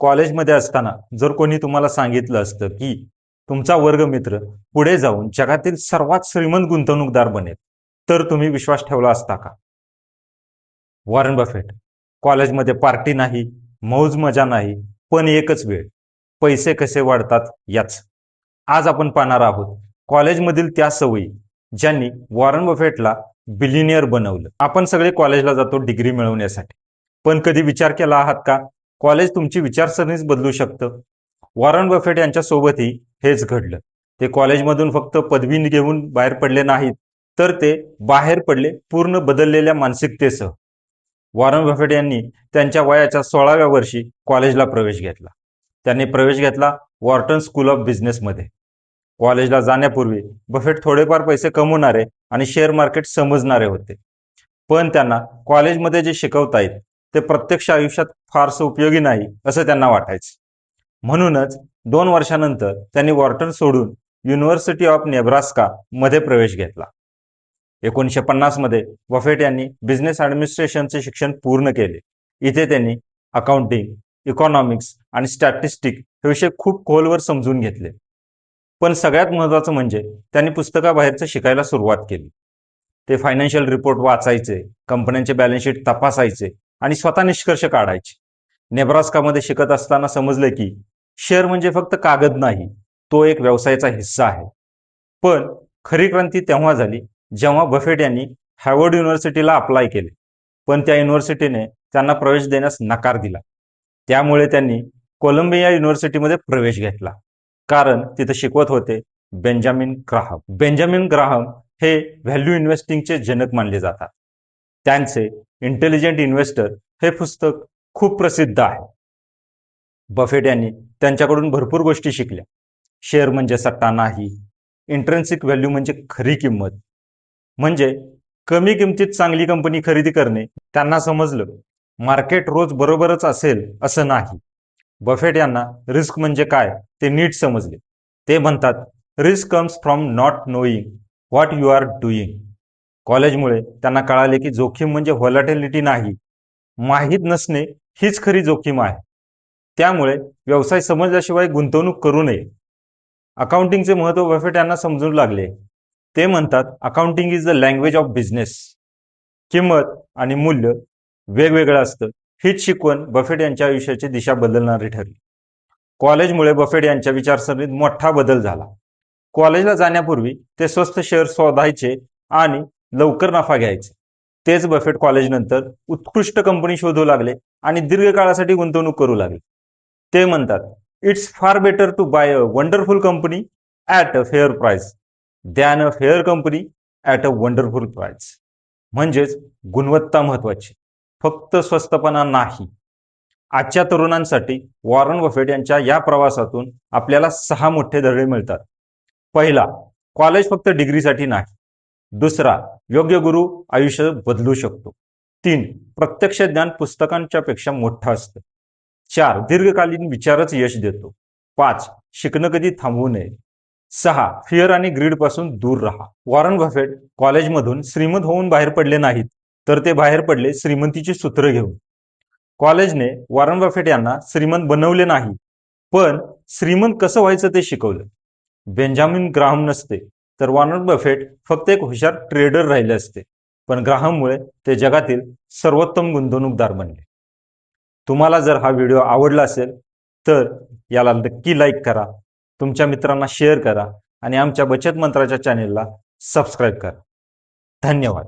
कॉलेजमध्ये असताना जर कोणी तुम्हाला सांगितलं असतं की तुमचा वर्गमित्र पुढे जाऊन जगातील सर्वात श्रीमंत गुंतवणूकदार बनेल तर तुम्ही विश्वास ठेवला असता का? वॉरन बफेट कॉलेजमध्ये पार्टी नाही मौज मजा नाही पण एकच वेळ पैसे कसे वाढतात याच. आज आपण पाहणार आहोत कॉलेजमधील त्या सवयी ज्यांनी वॉरन बफेटला बिलिनियर बनवलं. आपण सगळे कॉलेजला जातो डिग्री मिळवण्यासाठी. पण कधी विचार केला आहात का? कॉलेज तुमची विचारसरणीच बदलू शकतं. वॉरन बफेट यांच्या सोबतही हेच घडलं. ते कॉलेजमधून फक्त पदवी घेऊन बाहेर पडले नाहीत तर ते बाहेर पडले पूर्ण बदललेल्या मानसिकतेसह. वॉरन बफेट यांनी त्यांच्या वयाच्या सोळाव्या वर्षी कॉलेजला प्रवेश घेतला. त्यांनी प्रवेश घेतला वॉर्टन स्कूल ऑफ बिझनेसमध्ये. कॉलेजला जाण्यापूर्वी बफेट थोडेफार पैसे कमवणारे आणि शेअर मार्केट समजणारे होते. पण त्यांना कॉलेजमध्ये जे शिकवतायत ते प्रत्यक्ष आयुष्यात फारसं उपयोगी नाही असं त्यांना वाटायचं. म्हणूनच दोन वर्षानंतर त्यांनी वॉर्टन सोडून युनिव्हर्सिटी ऑफ नेब्रास्का मध्ये प्रवेश घेतला. एकोणीसशे पन्नासमध्ये बफेट यांनी बिझनेस ॲडमिनिस्ट्रेशनचे शिक्षण पूर्ण केले. इथे त्यांनी अकाउंटिंग इकॉनॉमिक्स आणि स्टॅटिस्टिक हे विषय खूप खोलवर समजून घेतले. पण सगळ्यात महत्वाचं म्हणजे त्यांनी पुस्तकाबाहेरचं शिकायला सुरुवात केली. ते फायनान्शियल रिपोर्ट वाचायचे कंपन्यांचे बॅलन्स शीट तपासायचे आणि स्वतः निष्कर्ष काढायचे. नेब्रास्कामध्ये शिकत असताना समजले की शेअर म्हणजे फक्त कागद नाही तो एक व्यवसायाचा हिस्सा आहे. पण खरी क्रांती तेव्हा झाली जेव्हा बफेट यांनी हॅवर्ड युनिव्हर्सिटीला अप्लाय केले. पण त्या युनिव्हर्सिटीने त्यांना प्रवेश देण्यास नकार दिला. त्यामुळे त्यांनी कोलंबिया युनिव्हर्सिटीमध्ये प्रवेश घेतला. कारण तिथे शिकवत होते बेंजामिन ग्राहम. बेंजामिन ग्राहम हे व्हॅल्यू इन्व्हेस्टिंगचे जनक मानले जातात. त्यांचे इंटेलिजंट इन्व्हेस्टर हे पुस्तक खूप प्रसिद्ध आहे. बफेट यांनी त्यांच्याकडून भरपूर गोष्टी शिकल्या. शेअर म्हणजे सट्टा नाही. इंट्रेन्सिक व्हॅल्यू म्हणजे खरी किंमत. म्हणजे कमी किमतीत चांगली कंपनी खरेदी करणे त्यांना समजलं. मार्केट रोज बरोबरच असेल असं नाही. बफेट यांना रिस्क म्हणजे काय ते नीट समजले. ते म्हणतात risk comes from not knowing what you are doing कॉलेजमुळे त्यांना कळाले की जोखीम म्हणजे व्हॉलॅटिलिटी नाही. माहीत नसणे हीच खरी जोखीम आहे. त्यामुळे व्यवसाय समजल्याशिवाय गुंतवणूक करू नये. अकाउंटिंगचे महत्त्व बफेट यांना समजू लागले. ते म्हणतात accounting is the language of business किंमत आणि मूल्य वेगवेगळं असतं. हीच शिकवण बफेट यांच्या आयुष्याची दिशा बदलणारी ठरली. कॉलेजमुळे बफेट यांच्या विचारसरणीत मोठा बदल झाला. कॉलेजला जाण्यापूर्वी ते स्वस्त शेअर शोधायचे आणि लवकर नफा घ्यायचे. तेच बफेट कॉलेजनंतर उत्कृष्ट कंपनी शोधू लागले आणि दीर्घकाळासाठी गुंतवणूक करू लागले. ते म्हणतात it's far better to buy a wonderful company at a fair price than a fair company at a wonderful price म्हणजेच गुणवत्ता महत्वाची. फक्त स्वस्तपणा नाही. आजच्या तरुणांसाठी वॉरन बफेट यांच्या या प्रवासातून आपल्याला सहा मोठे धडे मिळतात. पहिला कॉलेज फक्त डिग्रीसाठी नाही. दुसरा योग्य गुरु आयुष्य बदलू शकतो. तीन प्रत्यक्ष ज्ञान पुस्तकांच्या पेक्षा मोठं असतं. चार दीर्घकालीन विचारच यश देतो. पाच शिकणं कधी थांबवू नये. सहा फिअर आणि ग्रीडपासून दूर राहा. वॉरन बफेट कॉलेजमधून श्रीमंत होऊन बाहेर पडले नाहीत तर ते बाहेर पडले श्रीमंतीची सूत्र घेऊन. कॉलेजने वॉरन बफेट यांना श्रीमंत बनवले नाही पण श्रीमंत कसं व्हायचं ते शिकवलं. बेंजामिन ग्राहम नसते. तर वॉर्नर बफेट फक्त एक हुशार ट्रेडर राहिले असते पण ग्राहममुळे ते जगातील सर्वोत्तम गुंतवणूकदार बनले. तुम्हाला जर हा व्हिडिओ आवडला असेल तर याला नक्की लाईक करा तुमच्या मित्रांना शेअर करा आणि आमच्या बचत मंत्राच्या चॅनेलला सबस्क्राईब करा. धन्यवाद.